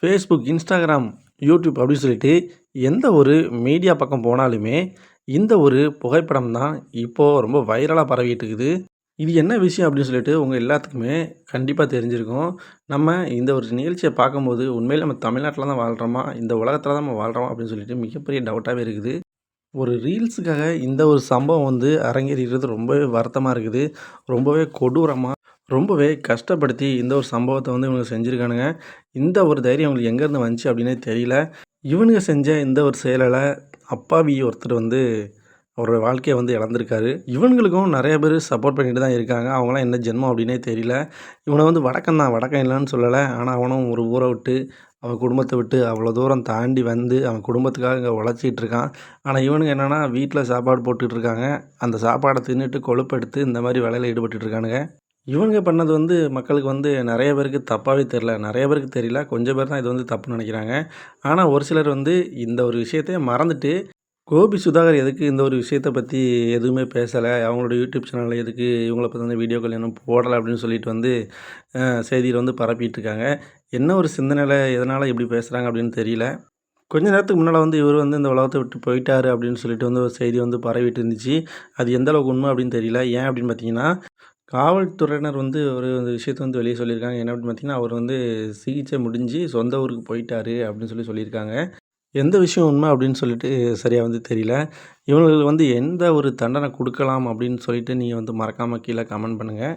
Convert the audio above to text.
Facebook, Instagram, YouTube அப்படின்னு சொல்லிட்டு எந்த ஒரு மீடியா பக்கம் போனாலுமே, இந்த ஒரு புகைப்படம் தான் இப்போது ரொம்ப வைரலாக பரவிட்டு இருக்குது. இது என்ன விஷயம் அப்படின்னு சொல்லிட்டு உங்கள் எல்லாத்துக்குமே கண்டிப்பாக தெரிஞ்சிருக்கும். நம்ம இந்த ஒரு நிகழ்ச்சியை பார்க்கும்போது, உண்மையில் நம்ம தமிழ்நாட்டில் தான் வாழ்கிறோமா இந்த உலகத்தில் தான் நம்ம வாழ்கிறோம் அப்படின்னு சொல்லிட்டு மிகப்பெரிய டவுட்டாகவே இருக்குது. ஒரு ரீல்ஸுக்காக இந்த ஒரு சம்பவம் வந்து அரங்கேறிக்கிறது ரொம்பவே வருத்தமாக இருக்குது. ரொம்பவே கொடூரமாக ரொம்பவே கஷ்டப்படுத்தி இந்த ஒரு சம்பவத்தை வந்து இவனுங்க செஞ்சுருக்கானுங்க இந்த ஒரு தைரியம் இவங்களுக்கு எங்கேருந்து வந்துச்சு அப்படின்னே தெரியல. இவனுங்க செஞ்ச இந்த ஒரு செயலில் அப்பாவி ஒருத்தர் வந்து அவரோட வாழ்க்கையை வந்து இழந்திருக்காரு. இவனுங்களுக்கும் நிறைய பேர் சப்போர்ட் பண்ணிட்டு தான் இருக்காங்க. அவங்களாம் என்ன ஜென்மம் அப்படின்னே தெரியல. இவனை வந்து வடக்கன் தான், வடக்கம் இல்லைன்னு சொல்லலை ஆனால் அவனும் ஒரு ஊரை விட்டு, அவன் குடும்பத்தை விட்டு அவ்வளோ தூரம் தாண்டி வந்து, அவன் குடும்பத்துக்காக இங்கே உழைச்சிட்டு இருக்கான். ஆனால் இவனுங்க என்னென்னா வீட்டில் சாப்பாடு போட்டுட்டு இருக்காங்க. அந்த சாப்பாடை தின்னுட்டு கொழுப்பெடுத்து இந்த மாதிரி வேலையில் ஈடுபட்டுட்டு இருக்கானுங்க. இவங்க பண்ணது வந்து மக்களுக்கு வந்து நிறைய பேருக்கு தப்பாகவே தெரியல. நிறைய பேருக்கு தெரியல. கொஞ்சம் பேர் தான் இது வந்து தப்புன்னு நினைக்கிறாங்க ஆனால் ஒரு சிலர் வந்து இந்த ஒரு விஷயத்தையே மறந்துட்டு, கோபி சுதாகர் எதுக்கு இந்த ஒரு விஷயத்த பற்றி எதுவுமே பேசலை அவங்களோட யூடியூப் சேனலில் எதுக்கு இவங்கள பற்றி வந்து வீடியோக்கள் இன்னும் போடலை அப்படின்னு சொல்லிட்டு வந்து செய்தியில் வந்து பரப்பிட்டு இருக்காங்க. என்ன ஒரு சிந்தனையில் எதனால் இப்படி பேசுகிறாங்க அப்படின்னு தெரியல. கொஞ்ச நேரத்துக்கு முன்னால் வந்து இவர் வந்து இந்த உலகத்தை விட்டு போயிட்டாரு அப்படின்னு சொல்லிட்டு வந்து ஒரு செய்தி வந்து பரவிட்டு இருந்துச்சு. அது எந்த அளவுக்கு உண்மை அப்படின்னு தெரியல. ஏன் அப்படின்னு பார்த்தீங்கன்னா, காவல்துறையினர் வந்து ஒரு விஷயத்த வந்து வெளியே சொல்லியிருக்காங்க. என்ன அப்படின்னு பார்த்தீங்கன்னா, அவர் வந்து சிகிச்சை முடிஞ்சு சொந்த ஊருக்கு போயிட்டாரு அப்படின்னு சொல்லி சொல்லியிருக்காங்க. எந்த விஷயம் உண்மை அப்படின்னு சொல்லிட்டு சரியாக வந்து தெரியல. இவங்களுக்கு வந்து எந்த ஒரு தண்டனை கொடுக்கலாம் அப்படின்னு சொல்லிட்டு நீங்கள் வந்து மறக்காமல் கீழே கமெண்ட் பண்ணுங்கள்